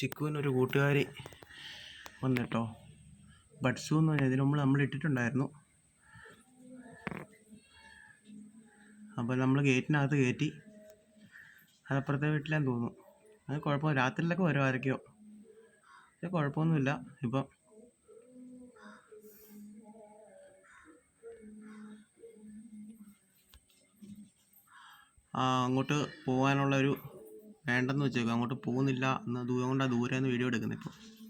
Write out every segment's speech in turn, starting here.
ചിക്കുവിനൊരു കൂട്ടുകാരി വന്നിട്ടോ. ബഡ്സു എന്ന് പറഞ്ഞാൽ ഇതിനു മുമ്പ് നമ്മൾ ഇട്ടിട്ടുണ്ടായിരുന്നു. അപ്പോൾ നമ്മൾ ഗേറ്റിനകത്ത് കയറ്റി അതപ്പുറത്തെ വീട്ടിലാന്ന് തോന്നുന്നു. അത് കുഴപ്പമില്ല. രാത്രിയിലൊക്കെ വരും ആരൊക്കെയോ അത് കുഴപ്പമൊന്നുമില്ല. ഇപ്പം അങ്ങോട്ട് പോകാനുള്ള ഒരു വേണ്ടെന്ന് വെച്ചേക്കും. അങ്ങോട്ട് പോകുന്നില്ല. എന്ന് ദൂരം കൊണ്ടാണ് ദൂരെ നിന്ന് വീഡിയോ എടുക്കുന്നത് ഇപ്പോൾ.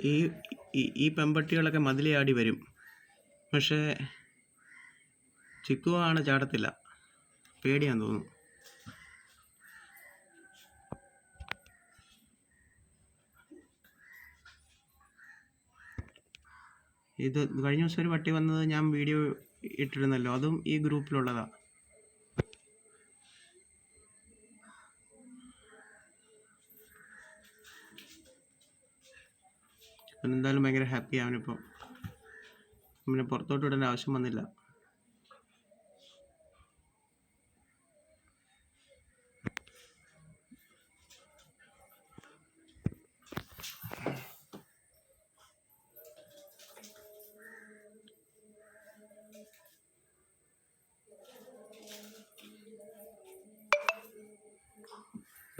ഈ ഈ- പെമ്പട്ടികളൊക്കെ മതിലയാടി വരും. പക്ഷേ ചിക്കു ആണ് ചാടത്തില്ല. പേടിയാന്ന് തോന്നുന്നു. ഇത് കഴിഞ്ഞ ദിവസം ഒരു പട്ടി വന്നത് ഞാൻ വീഡിയോ ഇട്ടിരുന്നല്ലോ. അതും ഈ ഗ്രൂപ്പിലുള്ളതാ. എന്തായാലും ഭയങ്കര ഹാപ്പി അവനിപ്പം പിന്നെ പുറത്തോട്ട് വിടേണ്ട ആവശ്യം വന്നില്ല.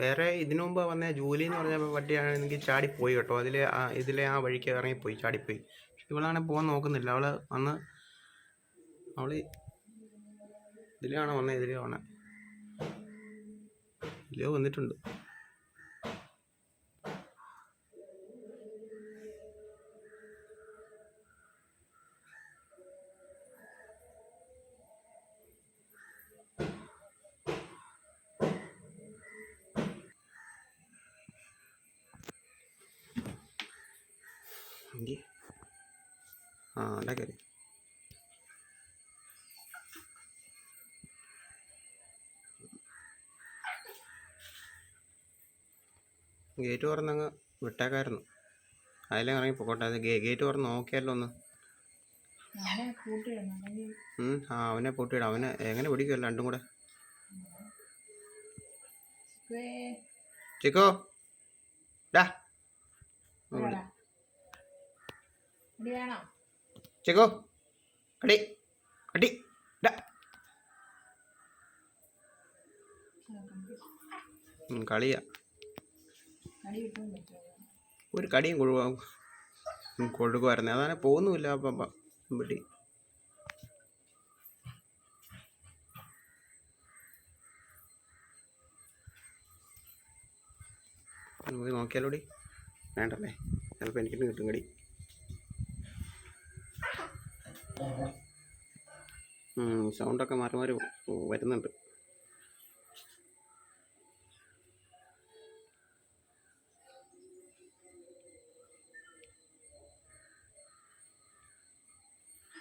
വേറെ ഇതിനു മുമ്പ് വന്ന ജൂലി എന്ന് പറഞ്ഞ വണ്ടിയാണെങ്കിൽ ചാടിപ്പോയി കേട്ടോ. അതിലെ ആ ഇതിലെ ആ വഴിക്ക് ഇറങ്ങിപ്പോയി ചാടിപ്പോയി. പക്ഷെ ഇവളാണെങ്കിൽ പോകാൻ നോക്കുന്നില്ല. അവൾ വന്ന് അവൾ ഇതിലെയാണോ വന്നത് ഇതിലാണ് ഇതിലോ വന്നിട്ടുണ്ട്. എങ്കിൽ ആ അല്ല കയറി ഗേറ്റ് തുറന്നങ്ങ് വിട്ടേക്കായിരുന്നു. അതിലേ ഇറങ്ങി പൊക്കോട്ടെ ഗേറ്റ് തുറന്ന് നോക്കിയാലോ ഒന്ന്? ആ അവനെ പൊട്ടിയിടാം. അവനെ എങ്ങനെ പിടിക്കുമല്ലോ രണ്ടും കൂടെ? ചിക്കോ. ഡാ. ചിക്കോ അടി അടി കളിയാ. ഒരു കടിയും കൊടുക്കുക കൊടുക്കുമായിരുന്നു അതാണ് പോകുന്നുമില്ല അപ്പം പെട്ടി പോയി നോക്കിയാലോടി. വേണ്ടല്ലേ? ചിലപ്പോൾ എനിക്കിട്ട് കിട്ടും കടി. സൗണ്ടൊക്കെ മാറി മാറി വരുന്നുണ്ട്.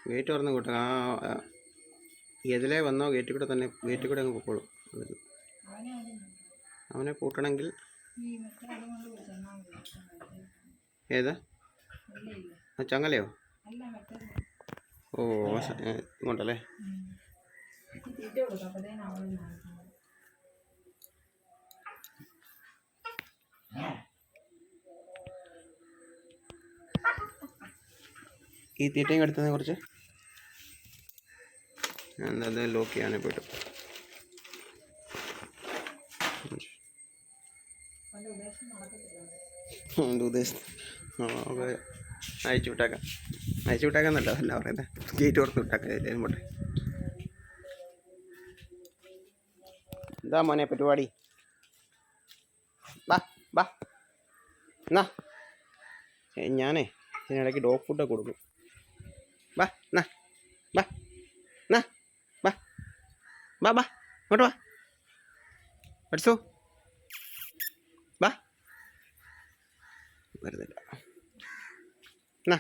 ഗേറ്റ് തുറന്ന് കൂട്ടുക ആ എതിലെ വന്നോ ഗേറ്റ് കൂടെ തന്നെ ഗേറ്റ് കൂടെ അങ്ങ് പൊക്കോളും. അവനെ കൂട്ടണമെങ്കിൽ പൂട്ടണമെങ്കിൽ ഏതാ ചങ്ങലയോ? ഓ ഇങ്ങോട്ടല്ലേ? ഈ തീറ്റയും എടുത്തതിനെ കുറിച്ച്? അത് ലോക്ക് ചെയ്യാനേ പോയിട്ട്. ഉദ്ദേശം അയച്ചു വിട്ടേക്കാം. അയച്ചു വിട്ടേക്കാന്നല്ല നല്ലതല്ല പറയുന്നത് ഗേറ്റ് ഓർത്ത് വിട്ടേക്കാം എല്ലാവരും പോട്ടെ എന്താ മോനെ പരിപാടി? ബാ ബാ എന്നാ? ഞാനേ ഇതിനിടയ്ക്ക് ഡോഗ് ഫുഡൊക്കെ കൊടുക്കും. ബാ എന്നാ? ബാ എന്നാ? ബാ ബാ ബാ ഇങ്ങോട്ട് വാ. പഠിച്ചോ? ബാ വരുന്നില്ല എന്നാ എന്നാ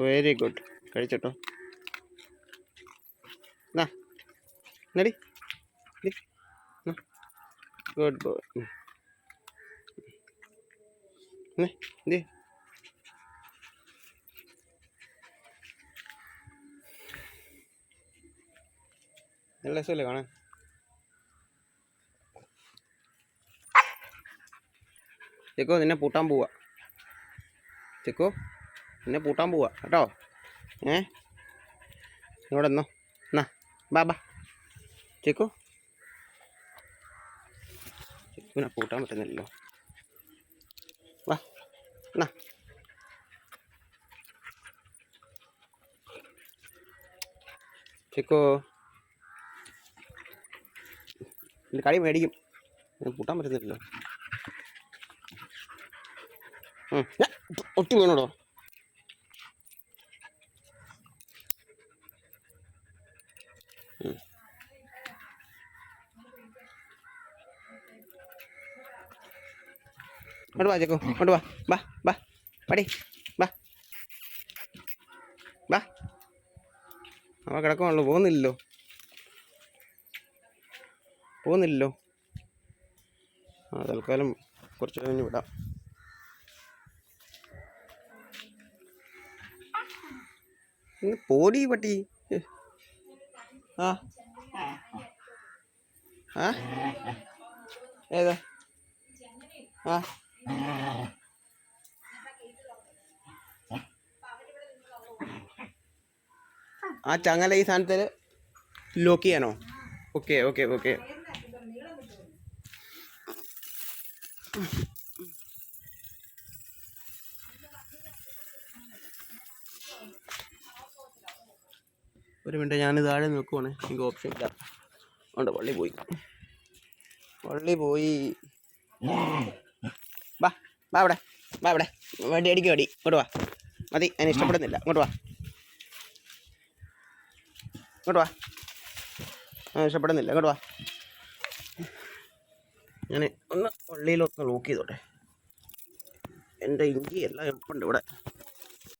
വെരി ഗുഡ് കഴിച്ചോട്ടോ. എന്നാ എന്നടി ഗുഡ് ബോയ് നല്ല രസമല്ലേ കാണാൻ? ഇതൊക്കെ നിന്നെ പൂട്ടാൻ പോവാ. ചെക്കോ. നിന്നെ പൂട്ടാൻ പോവാ കേട്ടോ? ഏ? ഇവിടെ എന്നോ എന്നാ ബാ ബാ. ചെക്കോ. ചെക്കുവിനെ പൂട്ടാൻ പറ്റുന്നില്ലല്ലോ. വാ എന്നാ ചെക്കോ. ഇതിന്റെ കളി മേടിക്കും. പൂട്ടാൻ പറ്റുന്നില്ലല്ലോ. ഉം. ഒട്ടി വീണോടോ? ഇങ്ങോട്ട് വാ ചേക്കോ ഇങ്ങോട്ട് വാ. വാ വാ. പടി വാ. വാ. അവ കിടക്കുവാണല്ലോ പോകുന്നില്ലല്ലോ. പോകുന്നില്ലല്ലോ. ആ തൽക്കാലം കുറച്ച് കഴിഞ്ഞ് വിടാം. പോടി പട്ടി. ആ. ആ. ഏതാ? ആ. ആ ചങ്ങല ഈ സാധനത്തിൽ ലോക്ക് ചെയ്യാനോ? ഓക്കെ ഓക്കെ ഓക്കെ ഒരു മിനിറ്റ് ഞാൻ താഴെ നോക്കുവാണ് എനിക്ക് ഓപ്ഷൻ ഇല്ല. ഉണ്ട് പള്ളി പോയി. പള്ളി പോയി. വാ വാ അവിടെ വാ അവിടെ വടി അടിക്കും അടി ഇങ്ങോട്ട് വാ. മതി അതിന് ഇഷ്ടപ്പെടുന്നില്ല. ഇങ്ങോട്ട് വാ. ഇങ്ങോട്ട് വാ. ഇഷ്ടപ്പെടുന്നില്ല. ഇങ്ങോട്ട് വാ. ഞാൻ ഒന്ന് പള്ളിയിലൊന്ന് ലോക്ക് ചെയ്തോട്ടെ. എന്റെ ഇഞ്ചി എല്ലാം എളുപ്പമുണ്ട് ഇവിടെ.